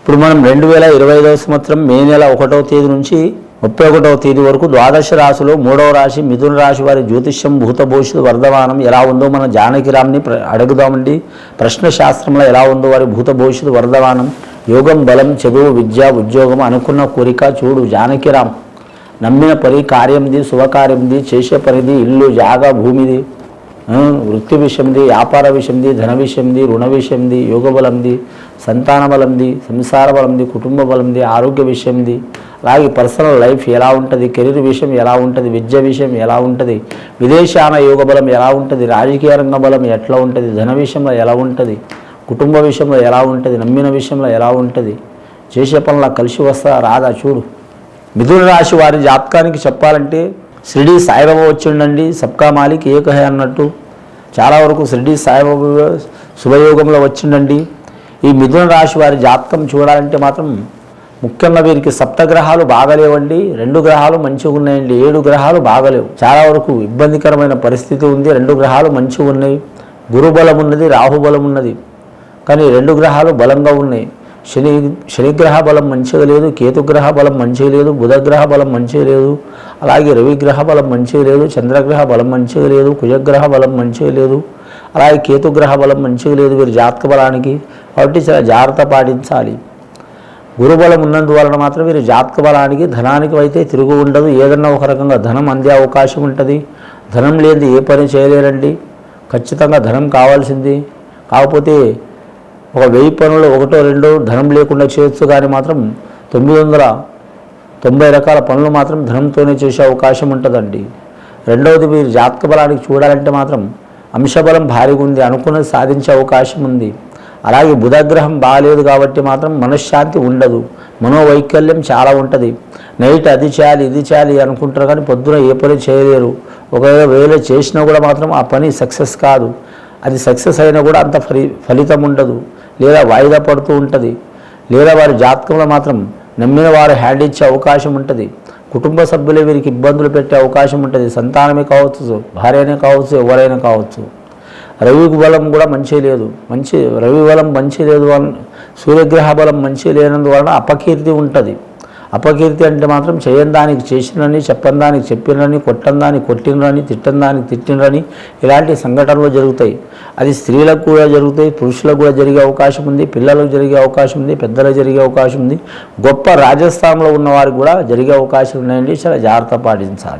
ఇప్పుడు మనం రెండు వేల ఇరవై ఐదవ సంవత్సరం మే నెల ఒకటవ తేదీ నుంచి ముప్పై ఒకటవ తేదీ వరకు ద్వాదశ రాశిలో మూడవ రాశి మిథున రాశి వారి జ్యోతిష్యం భూత వర్ధమానం ఎలా ఉందో మన జానకిరామ్ని అడుగుదామండి. ప్రశ్న శాస్త్రంలో ఎలా ఉందో వారి భూత వర్ధమానం యోగం బలం చదువు విద్య ఉద్యోగం అనుకున్న కోరిక చూడు జానకిరామ్ నమ్మిన పని కార్యంది శుభకార్యంది చేసే పనిది ఇల్లు జాగా భూమిది. వృత్తి విషయంది వ్యాపార విషయంది ధన విషయంది రుణ విషయంది యోగ బలంది సంతాన బలంది సంసార బలంది కుటుంబ బలంది ఆరోగ్య విషయంది. అలాగే పర్సనల్ లైఫ్ ఎలా ఉంటుంది కెరీర్ విషయం ఎలా ఉంటుంది విద్య విషయం ఎలా ఉంటుంది విదేశాన యోగ బలం ఎలా ఉంటుంది రాజకీయ రంగ బలం ఎట్లా ఉంటుంది ధన విషయంలో ఎలా ఉంటుంది కుటుంబ విషయంలో ఎలా ఉంటుంది నమ్మిన విషయంలో ఎలా ఉంటుంది చేసే పనుల కలిసి వస్తా రాదా చూడు. మిథున రాశి వారి జాతకానికి చెప్పాలంటే షిరిడి సాయిబాబా వచ్చిండండి సబ్కా మాలిక్ ఏకహే అన్నట్టు. చాలా వరకు షిరిడి సాయిబాబా శుభయోగంలో వచ్చిండండి. ఈ మిథున రాశి వారి జాతకం చూడాలంటే మాత్రం ముఖ్యంగా వీరికి సప్తగ్రహాలు బాగలేవండి రెండు గ్రహాలు మంచిగా ఉన్నాయండి ఏడు గ్రహాలు బాగలేవు. చాలా వరకు ఇబ్బందికరమైన పరిస్థితి ఉంది రెండు గ్రహాలు మంచిగా ఉన్నాయి. గురుబలం ఉన్నది రాహుబలం ఉన్నది. కానీ రెండు గ్రహాలు బలంగా ఉన్నాయి. శని శనిగ్రహ బలం మంచిగా లేదు కేతుగ్రహ బలం మంచిగా లేదు బుధగ్రహ బలం మంచిగా లేదు. అలాగే రవిగ్రహ బలం మంచిగా లేదు చంద్రగ్రహ బలం మంచిగా లేదు కుజగ్రహ బలం మంచిగా లేదు అలాగే కేతుగ్రహ బలం మంచిగా లేదు వీరి జాతక బలానికి. కాబట్టి చాలా జాగ్రత్త పాటించాలి. గురుబలం ఉన్నందువలన మాత్రం వీరి జాతక బలానికి ధనానికి అయితే తిరుగు ఉండదు. ఏదన్నా ఒక రకంగా ధనం అందే అవకాశం ఉంటుంది. ధనం లేనిది ఏ పని చేయలేరండి. ఖచ్చితంగా ధనం కావాల్సింది. కాకపోతే ఒక వెయ్యి పనులు ఒకటో రెండో ధనం లేకుండా చేయొచ్చు కానీ మాత్రం తొమ్మిది వందల తొంభై రకాల పనులు మాత్రం ధనంతోనే చేసే అవకాశం ఉంటుందండి. రెండవది మీరు జాతక బలానికి చూడాలంటే మాత్రం అంశబలం భారీగా ఉంది అనుకున్నది సాధించే అవకాశం ఉంది. అలాగే బుధగ్రహం బాగాలేదు కాబట్టి మాత్రం మనశ్శాంతి ఉండదు. మనోవైకల్యం చాలా ఉంటుంది. నైట్ అది చేయాలి ఇది చేయాలి అనుకుంటారు కానీ పొద్దున ఏ పని చేయలేరు. ఒకవేళ వేళ చేసినా కూడా మాత్రం ఆ పని సక్సెస్ కాదు. అది సక్సెస్ అయినా కూడా అంత ఫలి ఫలితం ఉండదు. లేదా వాయిదా పడుతూ ఉంటుంది. లేదా వారి జాతకంలో మాత్రం నమ్మిన వారు హ్యాండ్ ఇచ్చే అవకాశం ఉంటుంది. కుటుంబ సభ్యులే వీరికి ఇబ్బందులు పెట్టే అవకాశం ఉంటుంది. సంతానమే కావచ్చు భార్యనే కావచ్చు ఎవరైనా కావచ్చు. రవి బలం కూడా మంచి లేదు. మంచి రవి బలం మంచి లేదు సూర్యగ్రహ బలం మంచి లేనందువలన అపకీర్తి ఉంటుంది. అపకీర్తి అంటే మాత్రం చేయని దానికి చేసినని చెప్పని దానికి చెప్పినని కొట్టని దానికి కొట్టినని తిట్టని దానికి తిట్టినని ఇలాంటి సంఘటనలు జరుగుతాయి. అది స్త్రీలకు కూడా జరుగుతాయి పురుషులకు కూడా జరిగే అవకాశం ఉంది పిల్లలకు జరిగే అవకాశం ఉంది పెద్దలకు జరిగే అవకాశం ఉంది. గొప్ప రాజస్థానంలో ఉన్నవారికి కూడా జరిగే అవకాశం ఉన్నాయండి. చాలా జాగ్రత్త పాటించాలి.